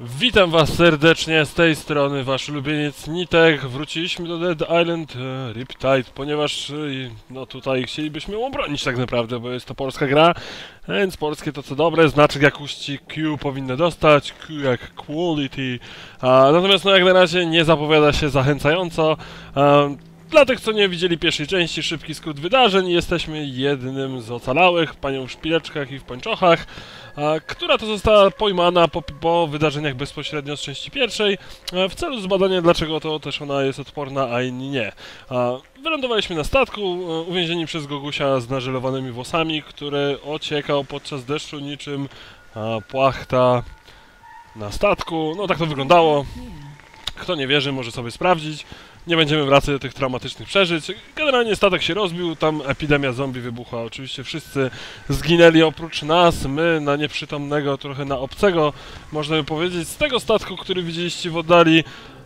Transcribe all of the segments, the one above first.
Witam was serdecznie z tej strony, wasz ulubieniec Nitek. Wróciliśmy do Dead Island e, Riptide, ponieważ e, no tutaj chcielibyśmy ją obronić tak naprawdę, bo jest to polska gra, więc polskie to co dobre, znaczek jakości Q powinny dostać, Q jak quality, natomiast no jak na razie nie zapowiada się zachęcająco. A, dla tych, co nie widzieli pierwszej części, szybki skrót wydarzeń, jesteśmy jednym z ocalałych, panią w szpileczkach i w pończochach, a, która to została pojmana po, po wydarzeniach bezpośrednio z części pierwszej, e, w celu zbadania dlaczego to też ona jest odporna, a inni nie. A, wylądowaliśmy na statku, e, uwięzieni przez Gogusia z nażelowanymi włosami, który ociekał podczas deszczu niczym a, płachta na statku. No tak to wyglądało. Kto nie wierzy, może sobie sprawdzić. Nie będziemy wracać do tych traumatycznych przeżyć. Generalnie statek się rozbił, tam epidemia zombie wybuchła. Oczywiście wszyscy zginęli oprócz nas, my na nieprzytomnego, trochę na obcego, można by powiedzieć. Z tego statku, który widzieliście w oddali,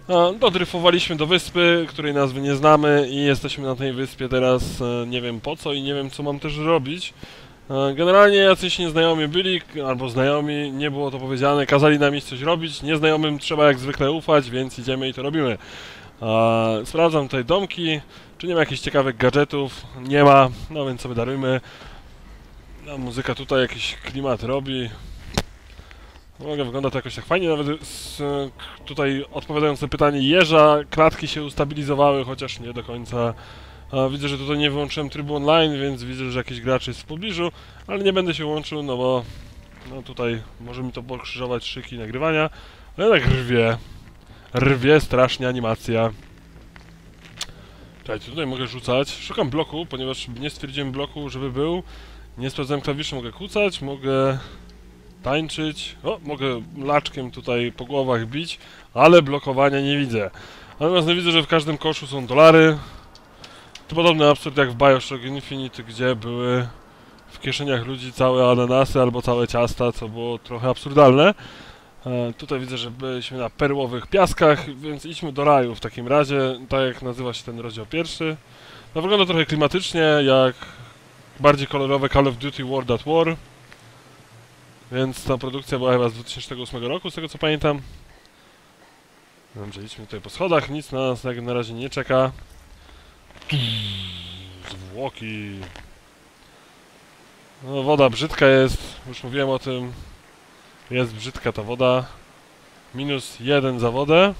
a, dodryfowaliśmy do wyspy, której nazwy nie znamy i jesteśmy na tej wyspie teraz e, nie wiem po co i nie wiem co mam też robić. E, Generalnie jacyś nieznajomi byli, albo znajomi, nie było to powiedziane, kazali nam iść coś robić, nieznajomym trzeba jak zwykle ufać, więc idziemy i to robimy. Sprawdzam tutaj domki, czy nie ma jakichś ciekawych gadżetów, nie ma, no więc sobie darujmy. No, muzyka tutaj jakiś klimat robi. Mogę wygląda to jakoś tak fajnie, nawet z, tutaj odpowiadając na pytanie jeża, klatki się ustabilizowały, chociaż nie do końca. Widzę, że tutaj nie wyłączyłem trybu online, więc widzę, że jakiś gracz jest w pobliżu, ale nie będę się łączył, no bo no tutaj może mi to pokrzyżować szyki nagrywania, ale tak rwie. Rwie strasznie animacja. Czekajcie, tutaj mogę rzucać. Szukam bloku, ponieważ nie stwierdziłem bloku, żeby był. Nie sprawdzałem klawiszy, mogę kucać, mogę tańczyć. O, mogę laczkiem tutaj po głowach bić, ale blokowania nie widzę. Natomiast no, widzę, że w każdym koszu są dolary. To podobny absurd jak w Bioshock Infinite, gdzie były w kieszeniach ludzi całe ananasy albo całe ciasta, co było trochę absurdalne. E, tutaj widzę, że byliśmy na perłowych piaskach, więc idźmy do raju w takim razie, tak jak nazywa się ten rozdział pierwszy. No wygląda trochę klimatycznie, jak bardziej kolorowe Call of Duty World at War. Więc ta produkcja była chyba z 2008 roku, z tego co pamiętam. Dobrze, idźmy tutaj po schodach, nic na nas jak na razie nie czeka. Zwłoki. No, woda brzydka jest, już mówiłem o tym. Jest brzydka ta woda. Minus jeden za wodę.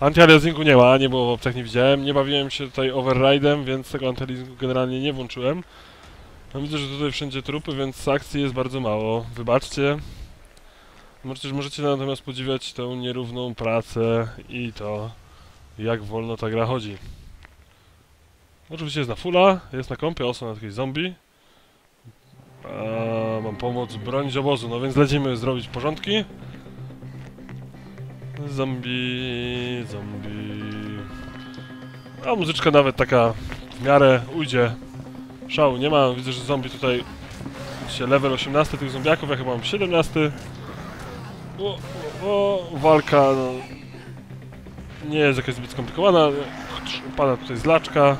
Antyaliasingu nie ma, nie było w opcjach, nie widziałem. Nie bawiłem się tutaj override'em, więc tego antyaliasingu generalnie nie włączyłem. No, widzę, że tutaj wszędzie trupy, więc akcji jest bardzo mało. Wybaczcie. Możecie, możecie natomiast podziwiać tę nierówną pracę i to, jak wolno ta gra chodzi. Oczywiście jest na fulla, jest na kąpie, o są na jakieś zombie. A, mam pomoc bronić obozu, no więc lecimy zrobić porządki. Zombie, zombie. A muzyczka nawet taka w miarę ujdzie. Szału nie ma, widzę, że zombie tutaj się level 18 tych zombiaków, ja chyba mam 17. O, o, o, walka no, nie jest jakaś zbyt skomplikowana. Pada tutaj zlaczka.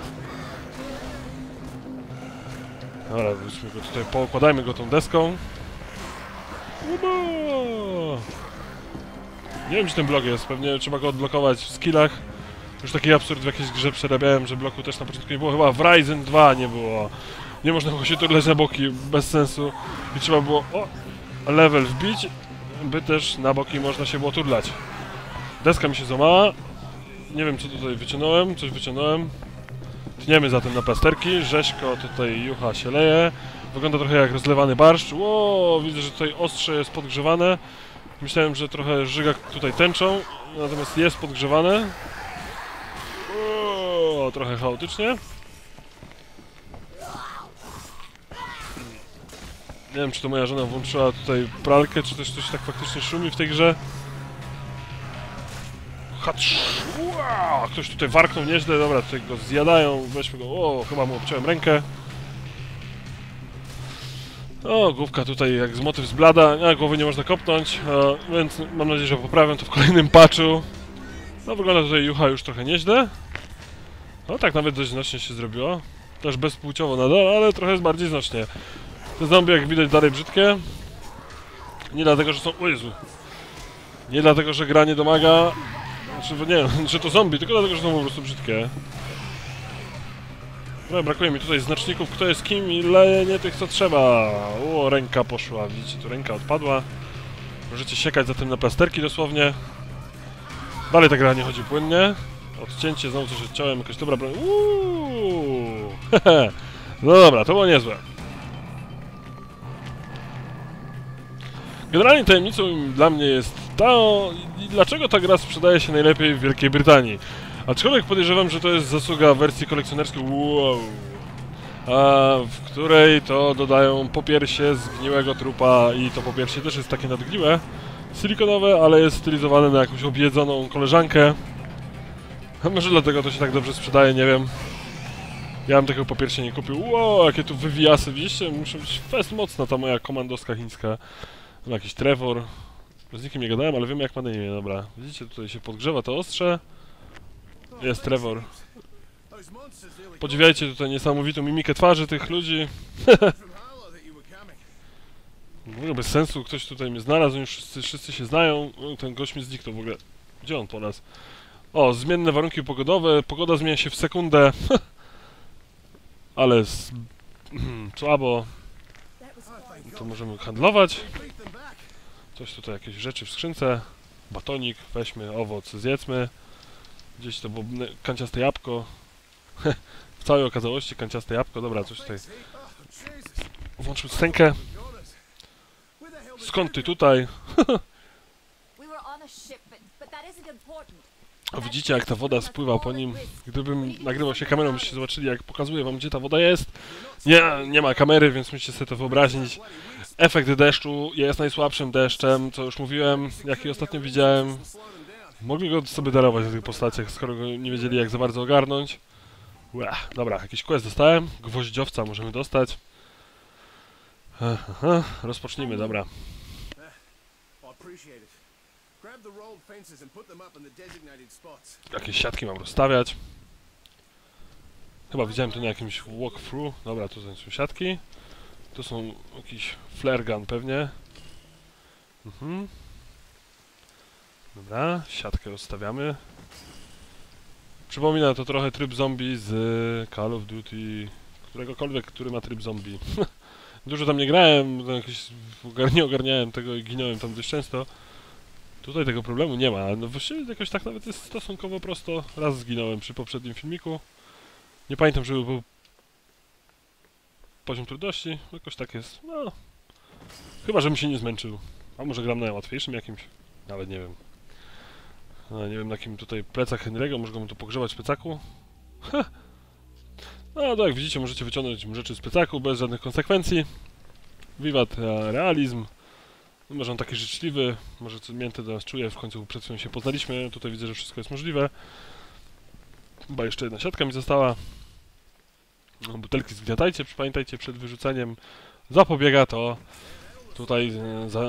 Dobra, wróćmy go tutaj, poukładajmy go tą deską. Uba! Nie wiem, czy ten blok jest, pewnie trzeba go odblokować w skillach. Już taki absurd w jakiejś grze przerabiałem, że bloku też na początku nie było, chyba w Ryzen 2 nie było. Nie można było się turlać na boki, bez sensu. I trzeba było, o, level wbić, by też na boki można się było turlać. Deska mi się złamała. Nie wiem, co tutaj wyciągnąłem, coś wyciągnąłem. Tniemy zatem na plasterki, rzeźko tutaj jucha się leje. Wygląda trochę jak rozlewany barszcz. Ło, widzę, że tutaj ostrze jest podgrzewane. Myślałem, że trochę żyga tutaj tęczą, natomiast jest podgrzewane. O, trochę chaotycznie. Nie wiem, czy to moja żona włączyła tutaj pralkę, czy też coś tak faktycznie szumi w tej grze. Hacz! Ua! Ktoś tutaj warknął nieźle, dobra, tutaj go zjadają, weźmy go, o, chyba mu obciąłem rękę. O, główka tutaj jak z motyw z blada, a głowy nie można kopnąć, e, więc mam nadzieję, że poprawię to w kolejnym patchu. No, wygląda tutaj jucha już trochę nieźle. No tak, nawet dość znośnie się zrobiło. Też bezpłciowo nadal, ale trochę jest bardziej znośnie. Te zombie, jak widać, dalej brzydkie. Nie dlatego, że są... O Jezu! Nie dlatego, że gra nie domaga, znaczy, nie, że to zombie, tylko dlatego, że są po prostu brzydkie. No, brakuje mi tutaj znaczników, kto jest kim i leje nie tych, co trzeba. O, ręka poszła, widzicie, tu ręka odpadła. Możecie siekać za tym na plasterki dosłownie. Dalej ta gra nie chodzi płynnie. Odcięcie, znowu coś odciąłem, jakaś dobra broń. Uuu, hehe. No dobra, to było niezłe. Generalnie tajemnicą dla mnie jest i dlaczego ta gra sprzedaje się najlepiej w Wielkiej Brytanii. Aczkolwiek podejrzewam, że to jest zasługa wersji kolekcjonerskiej, wow, a, w której to dodają popiersie zgniłego trupa i to popiersie też jest takie nadgniłe, silikonowe, ale jest stylizowane na jakąś objedzoną koleżankę. A może dlatego to się tak dobrze sprzedaje, nie wiem. Ja bym takiego popiersia nie kupił. Wow, jakie tu wywijasy, widzicie? Muszę być fest mocna ta moja komandowska chińska. Tam jakiś Trevor. Z nikim nie gadałem, ale wiem jak ma na imię, dobra. Widzicie, tutaj się podgrzewa to ostrze. Jest Trevor. Podziwiajcie tutaj niesamowitą mimikę twarzy tych ludzi. W ogóle bez sensu, ktoś tutaj mnie znalazł, już wszyscy, wszyscy się znają. O, Ten gość mi zniknął w ogóle. Gdzie on po nas? O, zmienne warunki pogodowe. Pogoda zmienia się w sekundę. Ale z... słabo. To możemy handlować. Coś tutaj, jakieś rzeczy w skrzynce. Batonik, weźmy, owoc, zjedzmy. Gdzieś to było kanciaste jabłko. w całej okazałości kanciaste jabłko. Dobra, coś tutaj. Włączył scenkę. Skąd ty tutaj? Widzicie jak ta woda spływa po nim. Gdybym nagrywał się kamerą, byście zobaczyli jak pokazuję wam gdzie ta woda jest. Nie, nie ma kamery, więc musicie sobie to wyobrazić. Efekt deszczu jest najsłabszym deszczem, co już mówiłem, jaki ostatnio widziałem. Mogli go sobie darować na tych postaciach, skoro go nie wiedzieli jak za bardzo ogarnąć. Ua, dobra, jakiś quest dostałem. Gwoździowca możemy dostać. Aha, rozpocznijmy, dobra. Jakieś siatki mam rozstawiać. Chyba widziałem to na jakimś walkthrough. Dobra, tu są siatki. Tu są jakiś flare gun pewnie. Mhm. Dobra, siatkę rozstawiamy. Przypomina to trochę tryb zombie z Call of Duty, któregokolwiek, który ma tryb zombie. Dużo tam nie grałem, jakoś nie ogarniałem tego i ginąłem tam dość często. Tutaj tego problemu nie ma. No właściwie jakoś tak nawet jest stosunkowo prosto. Raz zginąłem przy poprzednim filmiku. Nie pamiętam, żeby był poziom trudności. Jakoś tak jest. No. Chyba, żebym się nie zmęczył. A może gram na łatwiejszym jakimś? Nawet nie wiem. No, nie wiem na kim tutaj plecak Henry'ego. Może go tu pogrzebać w plecaku? No, to jak widzicie, możecie wyciągnąć rzeczy z plecaku bez żadnych konsekwencji. Wiwat realizm. No, Może on taki życzliwy, może co mięty do nas czuje, w końcu przed chwilą się poznaliśmy, tutaj widzę, że wszystko jest możliwe. Chyba jeszcze jedna siatka mi została. No, butelki zgniatajcie, pamiętajcie przed wyrzuceniem. Zapobiega to tutaj e, za,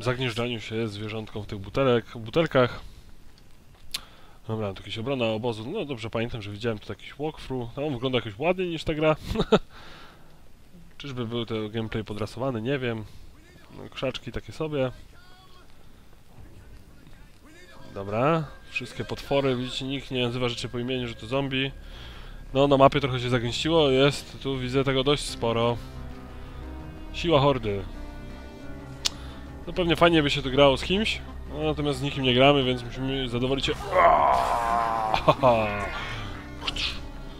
zagnieżdżaniu się zwierzątkom w tych butelek, butelkach. Dobra, tu jakaś obrona obozu. No dobrze pamiętam, że widziałem tu jakiś walkthrough. No, on wygląda jakoś ładniej niż ta gra. Czyżby był to gameplay podrasowany? Nie wiem. No, krzaczki takie sobie. Dobra, wszystkie potwory, widzicie, nikt nie nazywa rzeczy po imieniu, że to zombie. No, na mapie trochę się zagęściło, jest, tu widzę tego dość sporo. Siła hordy. No pewnie fajnie by się tu grało z kimś, no, natomiast z nikim nie gramy, więc musimy zadowolić się...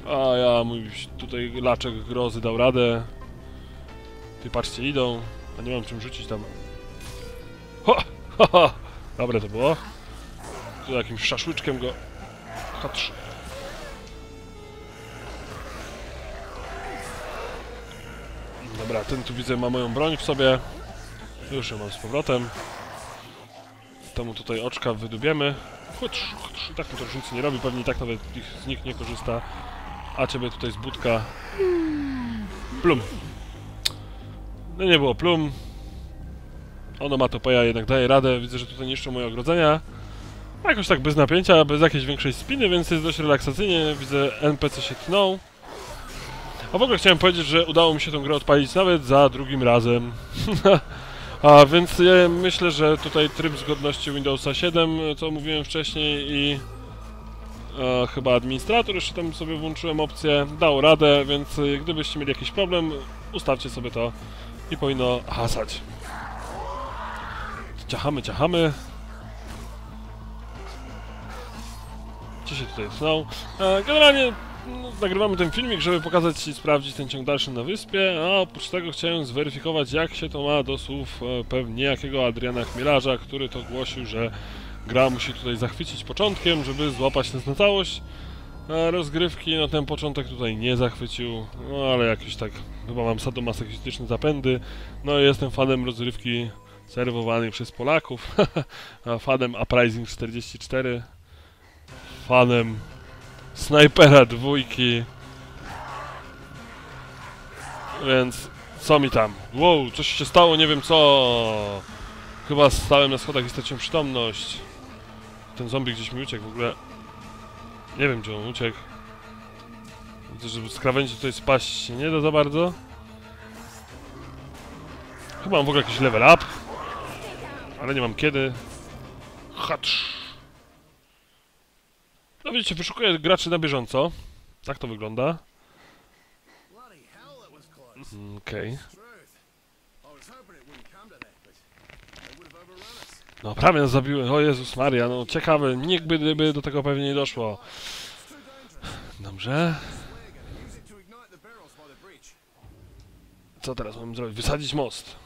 A ja, mój tutaj laczek grozy dał radę. Ty patrzcie, idą. A nie mam czym rzucić tam. Ho! Dobre to było. Tu jakimś szaszłyczkiem go... Dobra, ten tu widzę ma moją broń w sobie. Już ją mam z powrotem. Temu tutaj oczka wydubiemy. Chodź, chodź. Tak to różnicy nie robi, pewnie i tak nawet ich, z nich nie korzysta. A ciebie tutaj z budka. Plum. No nie było plum. Ono ma to ja jednak daje radę. Widzę, że tutaj niszczą moje ogrodzenia. Jakoś tak bez napięcia, bez jakiejś większej spiny, więc jest dość relaksacyjnie. Widzę NPC się tną. A w ogóle chciałem powiedzieć, że udało mi się tę grę odpalić nawet za drugim razem. A więc ja myślę, że tutaj tryb zgodności Windowsa 7, co mówiłem wcześniej i e, chyba administrator jeszcze tam sobie włączyłem opcję, dał radę, więc e, gdybyście mieli jakiś problem, ustawcie sobie to i powinno hasać. Ciachamy, ciachamy. Gdzie się tutaj tnął? E, generalnie no, nagrywamy ten filmik, żeby pokazać i sprawdzić ten ciąg dalszy na wyspie, a oprócz tego chciałem zweryfikować, jak się to ma do słów e, pewnie jakiego Adriana Chmielarza, który to głosił, że gra musi tutaj zachwycić początkiem, żeby złapać nas na całość e, rozgrywki. No ten początek tutaj nie zachwycił, no ale jakiś tak, chyba mam sadomasochistyczne zapędy. No i jestem fanem rozgrywki serwowanej przez Polaków, fanem Uprising 44, fanem snajpera dwójki. Więc co mi tam? Wow, coś się stało, nie wiem co. Chyba stałem na schodach i straciłem przytomność. Ten zombie gdzieś mi uciekł w ogóle. Nie wiem gdzie on uciekł. Widzę, żeby z krawędzi tutaj spaść się nie da za bardzo. Chyba mam w ogóle jakiś level up. Ale nie mam kiedy. Hacz. No widzicie, wyszukuję graczy na bieżąco. Tak to wygląda. Mm, Okej. Us. No prawie nas zabiły. O Jezus Maria, no ciekawe. Nikt by, by do tego pewnie nie doszło. Dobrze. Co teraz mamy zrobić? Wysadzić most.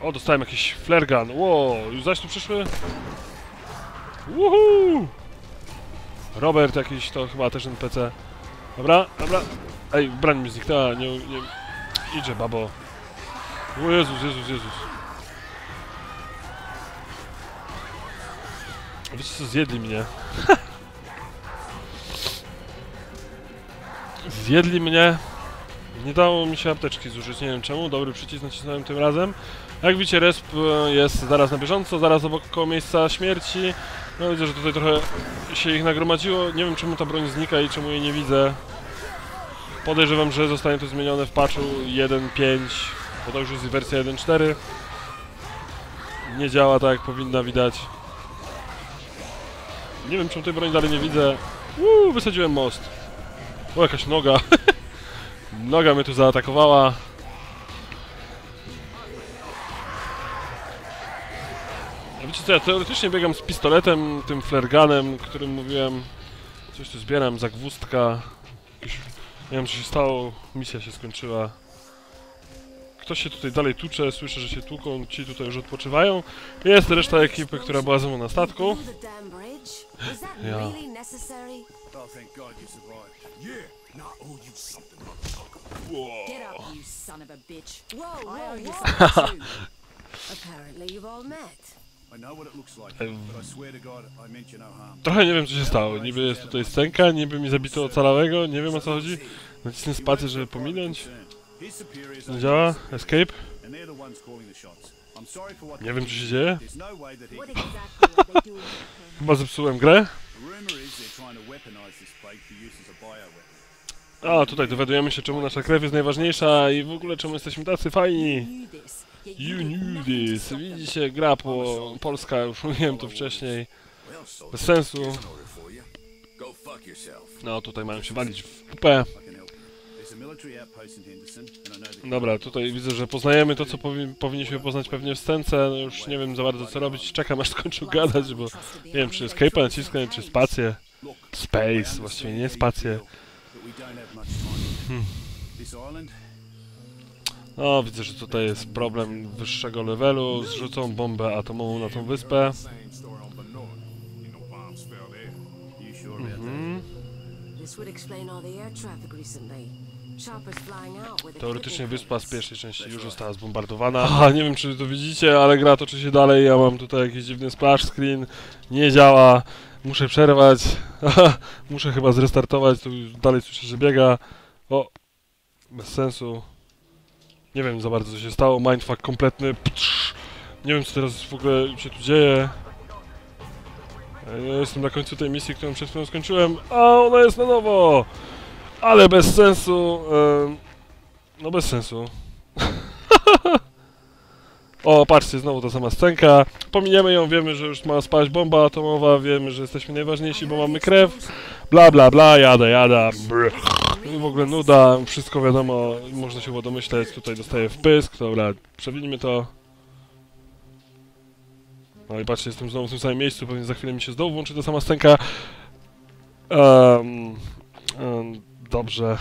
O, dostałem jakiś flare gun. Wow, już zaś tu przyszły? Woohoo! Robert jakiś, to chyba też NPC. Dobra, dobra. Ej, broń mi zniknęła, nie, nie... Idzie, babo. O Jezus, Jezus, Jezus. Wiecie co, zjedli mnie. zjedli mnie. Nie dało mi się apteczki zużyć, nie wiem czemu. Dobry przycisk nacisnąłem tym razem. Jak widzicie, resp jest zaraz na bieżąco, zaraz obok koło miejsca śmierci. No widzę, że tutaj trochę się ich nagromadziło. Nie wiem czemu ta broń znika i czemu jej nie widzę. Podejrzewam, że zostanie to zmienione w patchu 1.5, bo to już jest wersja 1.4. Nie działa tak jak powinna widać. Nie wiem czemu tej broni dalej nie widzę. Uuu, wysadziłem most. O, jakaś noga. Noga mnie tu zaatakowała. Wiecie co, ja teoretycznie biegam z pistoletem, tym flerganem, którym mówiłem. Coś tu zbieram, zagwózdka. Nie wiem co się stało, misja się skończyła. Ktoś się tutaj dalej tucze, słyszę, że się tłuką, ci tutaj już odpoczywają. Jest reszta ekipy, która była ze mną na statku. Through the damn bridge? Was that Yeah. really necessary? Thank God you survived. Yeah. Now I owe you something. Get up, you son of a bitch. Whoa, whoa, whoa. too. Apparently you've all met. I know what it looks like, but I swear to God, I meant you no harm. Trochę nie wiem co się stało. Niby jest tutaj scenka, niby mi zabito ocalałego, nie wiem o co chodzi. Nacisnę spację, żeby pominąć. Nie działa? Escape? Nie wiem co się dzieje. No? Chyba zepsułem grę. A, tutaj dowiadujemy się czemu nasza krew jest najważniejsza i w ogóle czemu jesteśmy tacy fajni. You knew this. Widzicie, gra po polska, już mówiłem to wcześniej. Bez sensu. No, tutaj mają się walić w that Dobra, tutaj widzę, że poznajemy to, co powi powinniśmy poznać pewnie w scence. No już nie wiem za bardzo co robić. Czekam aż skończył gadać, bo nie wiem, czy escape'a naciskać, czy spację. Space, właściwie nie spację. but No, widzę, że tutaj jest problem wyższego levelu. Zrzucą bombę atomową na tą wyspę. Mhm. With Teoretycznie wyspa z pierwszej części już została zbombardowana. Aha, nie wiem czy to widzicie, ale gra toczy się dalej. Ja mam tutaj jakiś dziwny splash screen. Nie działa. Muszę przerwać. Muszę chyba zrestartować. Tu już dalej słyszę, że biega. O, bez sensu. Nie wiem za bardzo co się stało. Mindfuck kompletny. Ptrz. Nie wiem co teraz w ogóle się tu dzieje. Ja jestem na końcu tej misji, którą przed chwilą skończyłem. A ona jest na nowo! Ale bez sensu. em, no bez sensu. O, patrzcie, znowu ta sama scenka. Pominiemy ją, wiemy, że już ma spaść bomba atomowa, wiemy, że jesteśmy najważniejsi, bo mamy krew. Bla, bla, bla, jada, jada. Brr. W ogóle nuda, wszystko wiadomo, można się było domyśleć, tutaj dostaję wpysk, dobra, przewinimy to. No i patrzcie, jestem znowu w tym samym miejscu, pewnie za chwilę mi się znowu włączy ta sama scenka. Em, em, dobrze.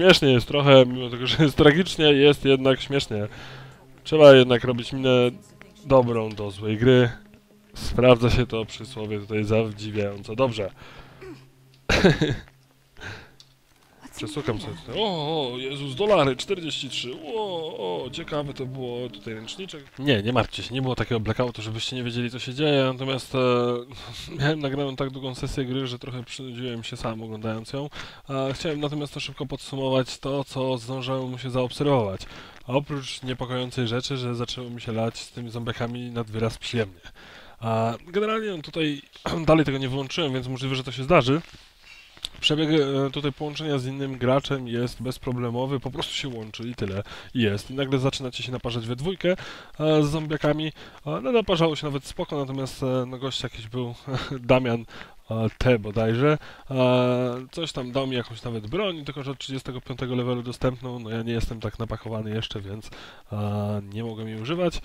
Śmiesznie jest trochę, mimo tego, że jest tragicznie, jest jednak śmiesznie. Trzeba jednak robić minę dobrą do złej gry. Sprawdza się to przysłowie tutaj zadziwiająco dobrze. Przesłucham sobie tutaj. O, o, Jezus, dolary, 43. O, o, ciekawe to było. Tutaj ręczniczek. Nie, nie martwcie się, nie było takiego blackoutu, żebyście nie wiedzieli, co się dzieje. Natomiast e, miałem nagraną tak długą sesję gry, że trochę przynudziłem się sam oglądając ją. A chciałem natomiast to szybko podsumować to, co zdążyłem mu się zaobserwować. A oprócz niepokojącej rzeczy, że zaczęło mi się lać z tymi zombiakami nad wyraz przyjemnie. A generalnie no, tutaj dalej tego nie wyłączyłem, więc możliwe, że to się zdarzy. Przebieg e, tutaj połączenia z innym graczem jest bezproblemowy, po prostu się łączy i tyle. Jest. I nagle zaczynacie się naparzać we dwójkę e, z zombiakami. E, no naparzało się nawet spoko, natomiast no gość jakiś był, Damian T bodajże. Coś tam dał mi jakąś nawet broń, tylko że od 35 levelu dostępną. No ja nie jestem tak napakowany jeszcze, więc nie mogłem jej używać.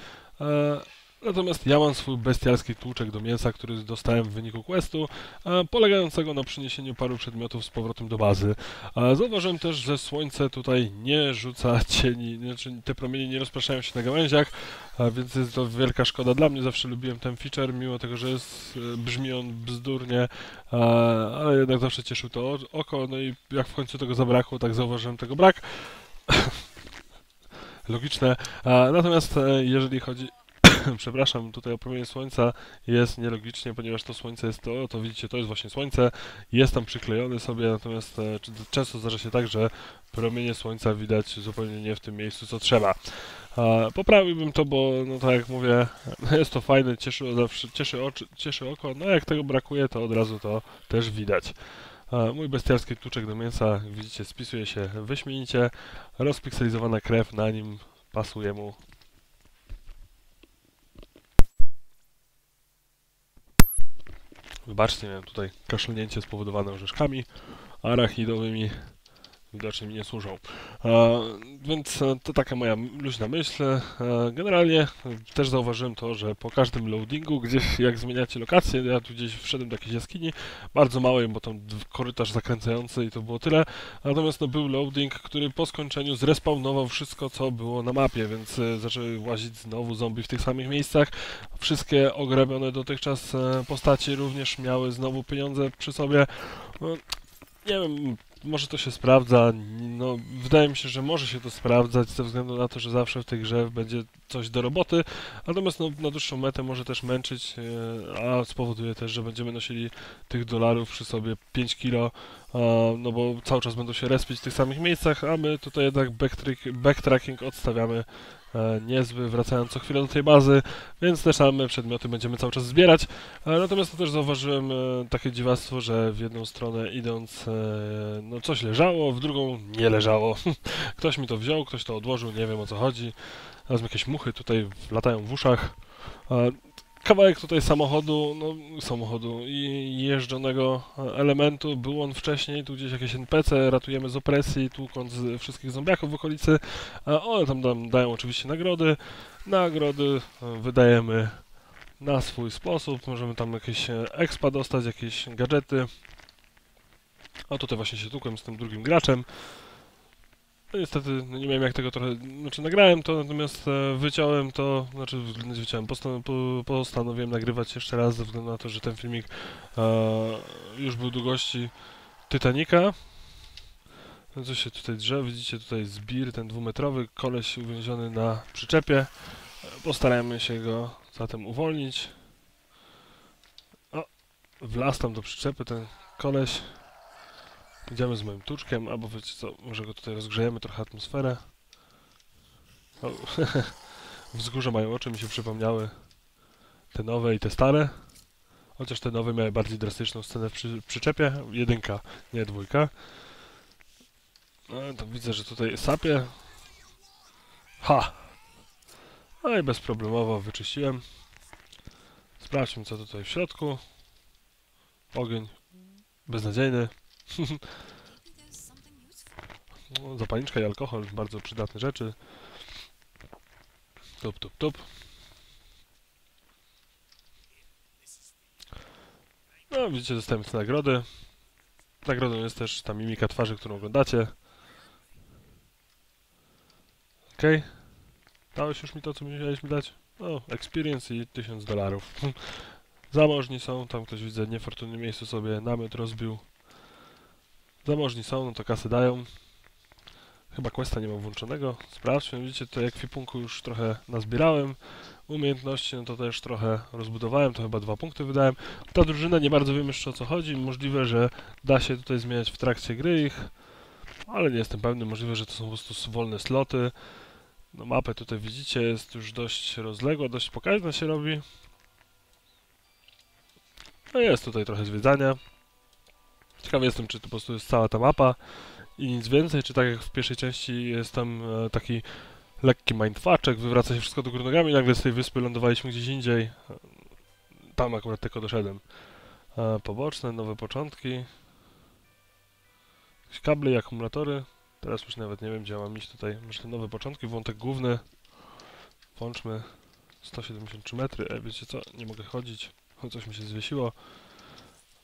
Natomiast ja mam swój bestialski tłuczek do mięsa, który dostałem w wyniku questu, e, polegającego na przyniesieniu paru przedmiotów z powrotem do bazy. E, Zauważyłem też, że słońce tutaj nie rzuca cieni, znaczy te promienie nie rozpraszają się na gałęziach, e, więc jest to wielka szkoda dla mnie. Zawsze lubiłem ten feature, mimo tego, że jest, brzmi on bzdurnie, ale jednak zawsze cieszył to oko. No i jak w końcu tego zabrakło, tak zauważyłem tego brak. Logiczne. Natomiast jeżeli chodzi przepraszam, tutaj o promienie słońca jest nielogicznie, ponieważ to słońce jest to, to widzicie, to jest właśnie słońce, jest tam przyklejony sobie, natomiast e, często zdarza się tak, że promienie słońca widać zupełnie nie w tym miejscu, co trzeba. Poprawiłbym to, bo no tak jak mówię, jest to fajne, cieszy, zawsze, cieszy, oczy, cieszy oko, no jak tego brakuje, to od razu to też widać. Mój bestialski tłuczek do mięsa, widzicie, spisuje się wyśmienicie, rozpikselizowana krew na nim pasuje mu Wybaczcie, miałem tutaj kaszlnięcie spowodowane orzeszkami arachidowymi. Widocznie mi nie służą. E, więc e, to taka moja luźna myśl. E, generalnie też zauważyłem to, że po każdym loadingu, gdzieś jak zmieniacie lokację, ja tu gdzieś wszedłem do jakiejś jaskini, bardzo małej, bo tam korytarz zakręcający i to było tyle. Natomiast no, był loading, który po skończeniu zrespawnował wszystko, co było na mapie, więc zaczęły łazić znowu zombie w tych samych miejscach. Wszystkie ograbione dotychczas postaci również miały znowu pieniądze przy sobie. No, nie wiem, może to się sprawdza. No, wydaje mi się, że może się to sprawdzać ze względu na to, że zawsze w tej grze będzie coś do roboty. Natomiast no, na dłuższą metę może też męczyć, e, a spowoduje też, że będziemy nosili tych dolarów przy sobie 5 kilo, no bo cały czas będą się respić w tych samych miejscach, a my tutaj jednak backtrack, backtracking odstawiamy niezły, wracając co chwilę do tej bazy, więc te same przedmioty będziemy cały czas zbierać. E, Natomiast to też zauważyłem e, takie dziwactwo, że w jedną stronę idąc, e, no coś leżało, w drugą nie leżało. ktoś mi to wziął, ktoś to odłożył, nie wiem o co chodzi. Teraz jakieś muchy tutaj latają w uszach. Kawałek tutaj samochodu, no samochodu i jeżdżonego elementu, był on wcześniej, tu gdzieś jakieś NPC, ratujemy z opresji, tłukąc wszystkich zombiaków w okolicy. One tam dam, dają oczywiście nagrody. Nagrody e, wydajemy na swój sposób. Możemy tam jakieś e, expa dostać, jakieś gadżety. A tutaj właśnie się tłukłem z tym drugim graczem. No niestety no nie wiem jak tego trochę, znaczy nagrałem to, natomiast e, wyciąłem to, znaczy wyciąłem, postan po, postanowiłem nagrywać jeszcze raz ze względu na to, że ten filmik e, już był długości Titanica. No Co się tutaj drze, widzicie tutaj zbir, ten dwumetrowy, koleś uwięziony na przyczepie. Postarajmy się go zatem uwolnić. O, wlazł tam do przyczepy ten koleś. Idziemy z moim tuczkiem, albo wiecie co, może go tutaj rozgrzejemy trochę atmosferę. O, wzgórze mają oczy, mi się przypomniały te nowe i te stare. Chociaż te nowe miały bardziej drastyczną scenę w przy, przyczepie. Jedynka, nie dwójka. No to widzę, że tutaj sapie. Ha! No i bezproblemowo wyczyściłem. Sprawdźmy co tutaj w środku. Ogień beznadziejny. No, Zapalniczka i alkohol, bardzo przydatne rzeczy. Tup, tup, tup. No, widzicie, dostałem te nagrody. Nagrodą jest też ta mimika twarzy, którą oglądacie. Okej. Dałeś już mi to, co musiałeś mi dać? O, experience i 1000 dolarów. Zamożni są, tam ktoś widzę w miejscu sobie namiot rozbił. Zamożni są, no to kasy dają. Chyba questa nie mam włączonego. Sprawdźmy, widzicie, tutaj ekwipunku już trochę nazbierałem. Umiejętności, no to też trochę rozbudowałem, to chyba dwa punkty wydałem. Ta drużyna nie bardzo wiem jeszcze o co chodzi. Możliwe, że da się tutaj zmieniać w trakcie gry ich, ale nie jestem pewny. Możliwe, że to są po prostu wolne sloty. No mapę tutaj widzicie, jest już dość rozległa, dość pokaźna się robi. No jest tutaj trochę zwiedzania. Ciekawy jestem, czy to po prostu jest cała ta mapa i nic więcej, czy tak jak w pierwszej części jest tam e, taki lekki mindfuczek, wywraca się wszystko do góry nogami, nagle z tej wyspy lądowaliśmy gdzieś indziej. Tam akurat tylko doszedłem. E, poboczne, nowe początki. Jakieś kable i akumulatory. Teraz już nawet nie wiem, gdzie mam iść tutaj. Myślę, nowe początki, wątek główny. Włączmy 173 metry. E, wiecie co? Nie mogę chodzić. Coś mi się zwiesiło.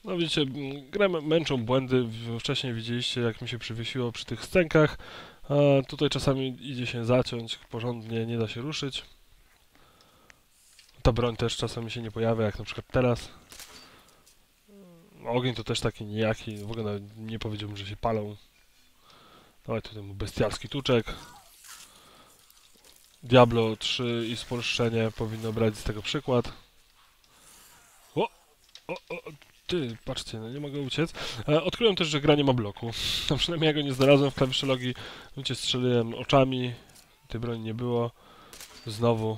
No widzicie, grę męczą błędy. Wcześniej widzieliście, jak mi się przywiesiło przy tych scenkach. A tutaj czasami idzie się zaciąć porządnie, nie da się ruszyć. Ta broń też czasami się nie pojawia, jak na przykład teraz. Ogień to też taki nijaki, w ogóle nie powiedziałbym, że się palą. Dawaj tutaj mu bestialski tuczek. Diablo 3 i spolszczenie powinno brać z tego przykład. O! O, o, ty, patrzcie, no nie mogę uciec. E, odkryłem też, że gra nie ma bloku. A przynajmniej ja go nie znalazłem w klawiszy logi. Wiecie, strzeliłem oczami. Tej broni nie było. Znowu.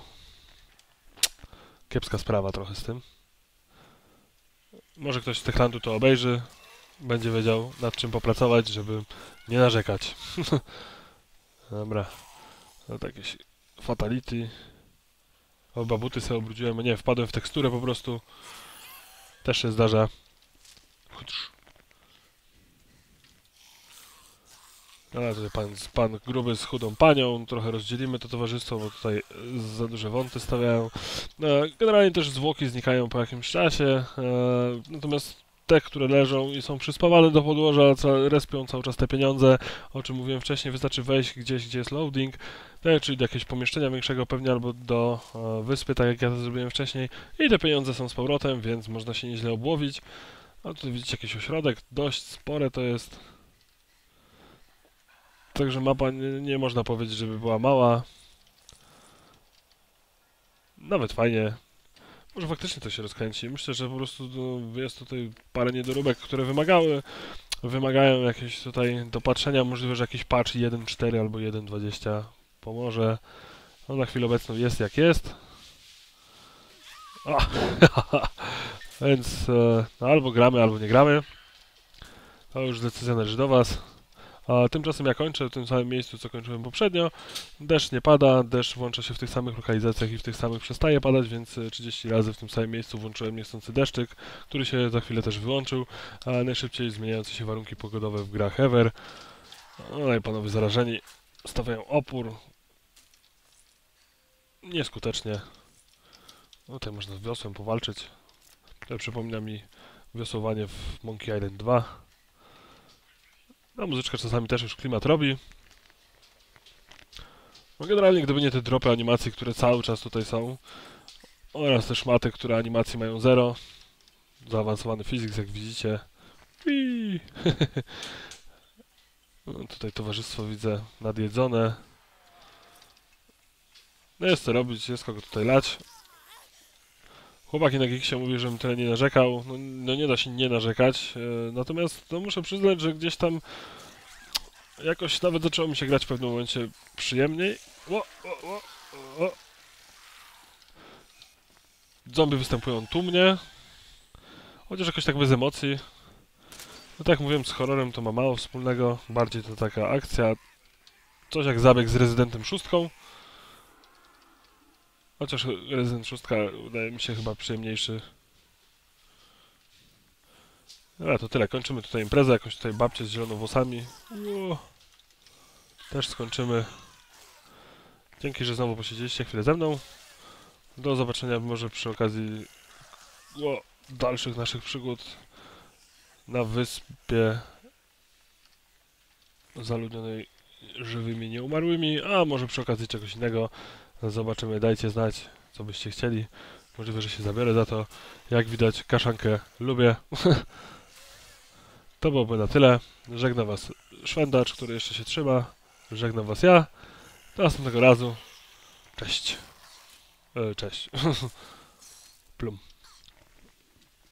Kiepska sprawa trochę z tym. Może ktoś z Techlandu to obejrzy. Będzie wiedział nad czym popracować, żeby nie narzekać. Dobra. No to jakieś fatality. Oba buty sobie obrudziłem. Nie, wpadłem w teksturę po prostu. Też się zdarza. Chociaż- Ale tutaj pan, pan gruby z chudą panią, trochę rozdzielimy to towarzystwo, bo tutaj e, za duże wąty stawiają. E, Generalnie też zwłoki znikają po jakimś czasie, e, natomiast te, które leżą i są przyspawane do podłoża, respią cały czas te pieniądze, o czym mówiłem wcześniej, wystarczy wejść gdzieś, gdzie jest loading, tak, czyli do jakiegoś pomieszczenia większego pewnie, albo do wyspy, tak jak ja to zrobiłem wcześniej, i te pieniądze są z powrotem, więc można się nieźle obłowić. A tutaj widzicie jakiś ośrodek, dość spore to jest. Także mapa nie, nie można powiedzieć, żeby była mała. Nawet fajnie. Może faktycznie to się rozkręci. Myślę, że po prostu no, jest tutaj parę niedoróbek, które wymagały, wymagają jakiegoś tutaj dopatrzenia. Możliwe, że jakiś patch 1.4 albo 1.20 pomoże. No na chwilę obecną jest jak jest. O, Więc e, no, albo gramy, albo nie gramy. To już decyzja należy do Was. A tymczasem ja kończę w tym samym miejscu, co kończyłem poprzednio. Deszcz nie pada, deszcz włącza się w tych samych lokalizacjach i w tych samych przestaje padać, więc e, 30 razy w tym samym miejscu włączyłem niechcący deszczyk, który się za chwilę też wyłączył. A najszybciej zmieniające się warunki pogodowe w grach ever. No i panowie zarażeni stawiają opór. Nieskutecznie. No tutaj można z wiosłem powalczyć. To przypomina mi wiosłowanie w Monkey Island 2. No muzyczka czasami też już klimat robi. No generalnie gdyby nie te dropy animacji, które cały czas tutaj są oraz te szmaty, które animacji mają zero. Zaawansowany physics jak widzicie. No, tutaj towarzystwo widzę nadjedzone. No jest co robić, jest kogo tutaj lać. Chłopaki na Geeksie mówi, żebym tyle nie narzekał. No, no nie da się nie narzekać. E, natomiast no, muszę przyznać, że gdzieś tam jakoś nawet zaczęło mi się grać w pewnym momencie przyjemniej. O, o, o, o. Zombie występują tłumnie. Chociaż jakoś tak bez emocji. No tak jak mówiłem, z horrorem to ma mało wspólnego. Bardziej to taka akcja. Coś jak zabieg z Rezydentem szóstką. Chociaż Resident 6 wydaje mi się chyba przyjemniejszy. A to tyle, kończymy tutaj imprezę, jakąś tutaj babcię z zieloną włosami. Ło. Też skończymy. Dzięki, że znowu posiedzieliście chwilę ze mną. Do zobaczenia może przy okazji ło, dalszych naszych przygód na wyspie zaludnionej żywymi nieumarłymi, a może przy okazji czegoś innego. Zobaczymy, dajcie znać, co byście chcieli. Możliwe, że się zabiorę za to. Jak widać, kaszankę lubię. to byłoby na tyle. Żegnam Was Szwendacz, który jeszcze się trzyma. Żegnam Was ja. Do następnego razu. Cześć. E, cześć. Plum.